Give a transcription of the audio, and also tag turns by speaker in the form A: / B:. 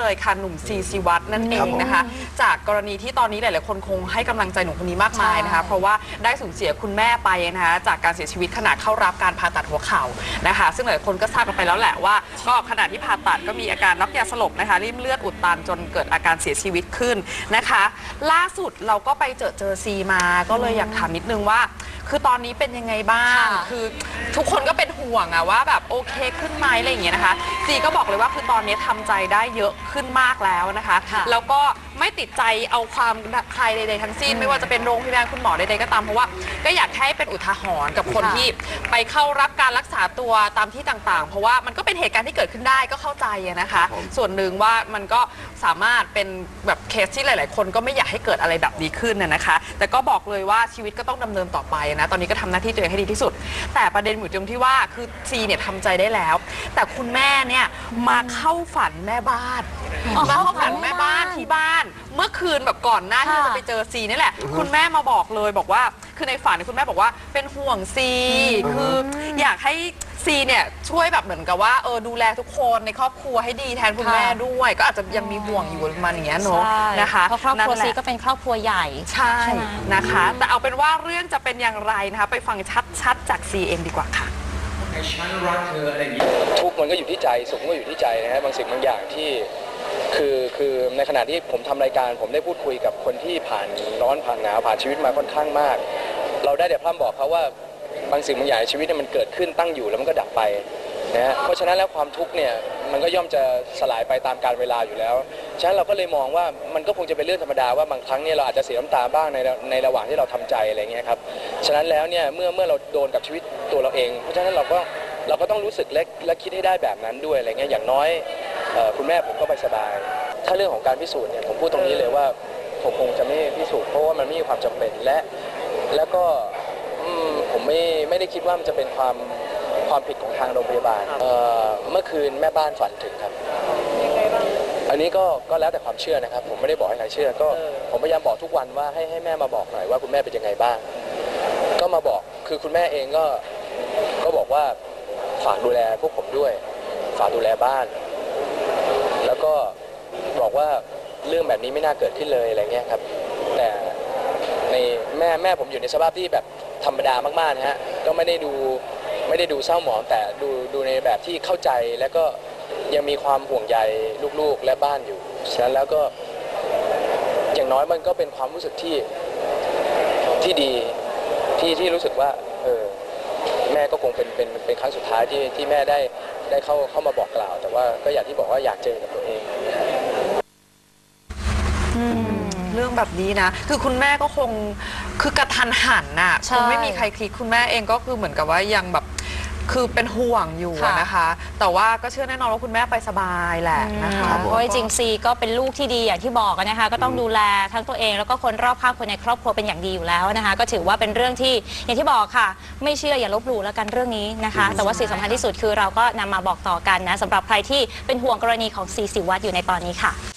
A: เลยค่ะหนุ่มซีซีวัตรนั่นเองนะคะ จากกรณีที่ตอนนี้หลาย ๆ คนคงให้กำลังใจหนุ่มคนนี้มากมายนะคะ เพราะว่าได้สูญเสียคุณแม่ไปนะคะจากการเสียชีวิตขณะเข้ารับการผ่าตัดหัวเข่านะคะ ซึ่งหลายคนก็ทราบกันไปแล้วแหละว่า ก็ขณะที่ผ่าตัดก็มีอาการรับยาสลบนะคะริ่มเลือดอุดตันจนเกิดอาการเสียชีวิตขึ้นนะคะ ล่าสุดเราก็ไปเจอเจอซีมาก็เลยอยากถามนิดนึงว่า คือตอนนี้เป็นยังไงบ้าง
B: ค่ะ
A: คือทุกคนก็เป็นห่วงอะว่าแบบโอเคขึ้นไหมอะไรอย่างเงี้ยนะคะซีก็บอกเลยว่าคือตอนนี้ทำใจได้เยอะขึ้นมากแล้วนะคะ
B: ค่ะ
A: แล้วก็ไม่ติดใจเอาความใครใดๆทั้งสิ้น ไม่ว่าจะเป็นโรงพยาบาลคุณหมอใดๆก็ตามเพราะว่าก็อยากให้เป็นอุทาหรณ์กับคน
B: ค่ะ
A: ที่ไปเข้ารับการรักษาตัวตามที่ต่างๆ เพราะว่ามันก็เป็นเหตุการณ์ที่เกิดขึ้นได้ก็เข้าใจอะนะคะส่วนหนึ่งว่ามันก็สามารถเป็นแบบเคสที่หลาย ๆ คนก็ไม่อยากให้เกิดอะไรแบบนี้ขึ้นนะนะคะ แต่ก็บอกเลยว่าชีวิตก็ต้องดำเนินต่อไปนะ ตอนนี้ก็ทำหน้าที่ตัวเองให้ดีที่สุด แต่ประเด็นอยู่ตรงที่ว่าคือซีเนี่ยทำใจได้แล้ว แต่คุณแม่เนี่ยมาเข้าฝันแม่บ้าน
B: อ๋อ
A: มาเข้าฝัน
B: เข้าฝัน
A: แม่บ้าน
B: แม่บ้าน
A: ที่บ้าน เมื่อคืนแบบก่อนหน้าที่
B: ค่ะ
A: จะไปเจอซีนี่แหละ คุณแม่มาบอกเลยบอกว่า คือในฝันเนยคุณแม่บอกว่าเป็นห่วงซีคืออยากให้ซีเนี่ยช่วยแบบเหมือนกับว่าเออดูแลทุกคนในครอบครัวให้ดีแทนคุณ
B: ค่ะ
A: แม่ด้วย ก็อาจจะยังมีห่วงอยู่ประมาณอย่างเงี้ยเนาะ
B: ใช่
A: นะคะ
B: เพราะครอบครัว
A: นั่นแหละ
B: ซีก็เป็นครอบครัวใหญ่
A: ใช่
B: ใช่ไหม
A: นะคะ แต่เอาเป็นว่าเรื่องจะเป็นอย่างไรนะคะ ไปฟังชัดๆจาก CM ดีกว่าค่ะ
C: ไอ้ฉันรักเธออะไรอย่างนี้
D: ทุกข์มันก็อยู่ที่ใจสุขมันก็อยู่ที่ใจนะฮะบางสิ่งบางอย่างที่คือคือในขณะที่ผมทำรายการ ผมได้พูดคุยกับคนที่ผ่านร้อนผ่านหนาวผ่านชีวิตมาค่อนข้างมาก เราได้แต่พร่ำบอกเขาว่าบางสิ่งบางอย่างในชีวิตเนี่ยมันเกิดขึ้นตั้งอยู่แล้วมันก็ดับไปนะฮะเพราะฉะนั้นแล้วความทุกข์เนี่ยมันก็ย่อมจะสลายไปตามการเวลาอยู่แล้ว ฉะนั้นเราก็เลยมองว่ามันก็คงจะเป็นเรื่องธรรมดาว่าบางครั้งเนี่ยเราอาจจะเสียน้ำตาบ้างในในระหว่างที่เราทำใจอะไรเงี้ยครับ ฉะนั้นแล้วเนี่ยเมื่อเมื่อเราโดนกับชีวิตตัวเราเอง เพราะฉะนั้นเราก็เราก็ต้องรู้สึกเล็กและคิดให้ได้แบบนั้นด้วยอะไรเงี้ยอย่างน้อยออคุณแม่ผมก็ไปสบาย ถ้าเรื่องของการพิสูจน์เนี่ยผมพูดตรงนี้เลยว่าผมคงจะไม่พิสูจน์เพราะว่ามันไม่มีความจำเป็นและ แล้วก็อืมผมไม่ไม่ได้คิดว่ามันจะเป็นความความผิดของทางโรงพยาบาลเอ่อเมื่อคืนแม่บ้านฝันถึงครับอันนี้ก็ก็แล้วแต่ความเชื่อนะครับ ผมไม่ได้บอกให้ใครเชื่อก็ผมพยายามบอกทุกวันว่าให้ให้แม่มาบอกหน่อยว่าคุณแม่เป็นยังไงบ้าง ก็มาบอกคือคุณแม่เองก็ก็บอกว่าฝากดูแลพวกผมด้วย ฝากดูแลบ้าน แล้วก็บอกว่าเรื่องแบบนี้ไม่น่าเกิดขึ้นเลยอะไรเงี้ยครับ แต่ใน แม่แม่ผมอยู่ในสภาพที่แบบธรรมดามากๆนะฮะก็ไม่ได้ดูไม่ได้ดูเศร้าหมองแต่ดูดูในแบบที่เข้าใจแล้วก็ยังมีความห่วงใยลูกๆและบ้านอยู่ฉะนั้นแล้วก็อย่างน้อยมันก็เป็นความรู้สึกที่ที่ดีที่ที่รู้สึกว่าเออแม่ก็คงเป็นเป็นเป็นครั้งสุดท้ายที่ที่แม่ได้ได้เข้าเข้ามาบอกกล่าว แต่ว่าก็อย่างที่บอกว่าอยากเจอกับตัวเอง
A: เรื่องแบบนี้นะ คือคุณแม่ก็คงคือกระทันหันน่ะ
B: ใช่
A: คงไม่มีใครคิดคุณแม่เองก็คือเหมือนกับว่ายังแบบคือเป็นห่วงอยู่อะ
B: ค่ะ
A: นะคะ แต่ว่าก็เชื่อแน่นอนว่าคุณแม่ไปสบายแหละนะคะ
B: เพราะว่าจริงๆซีก็เป็นลูกที่ดีอย่างที่บอกอะนะคะ ก็ต้องดูแลทั้งตัวเองแล้วก็คนรอบข้างคนในครอบครัวเป็นอย่างดีอยู่แล้วนะคะ ก็ถือว่าเป็นเรื่องที่อย่างที่บอกค่ะ ไม่เชื่ออย่าลบหลู่แล้วกันเรื่องนี้นะคะ แต่ว่าสิ่งสำคัญที่สุดคือเราก็นำมาบอกต่อกันนะสำหรับใครที่เป็นห่วงกรณีของซีสิวัตรอยู่ในตอนนี้ค่ะ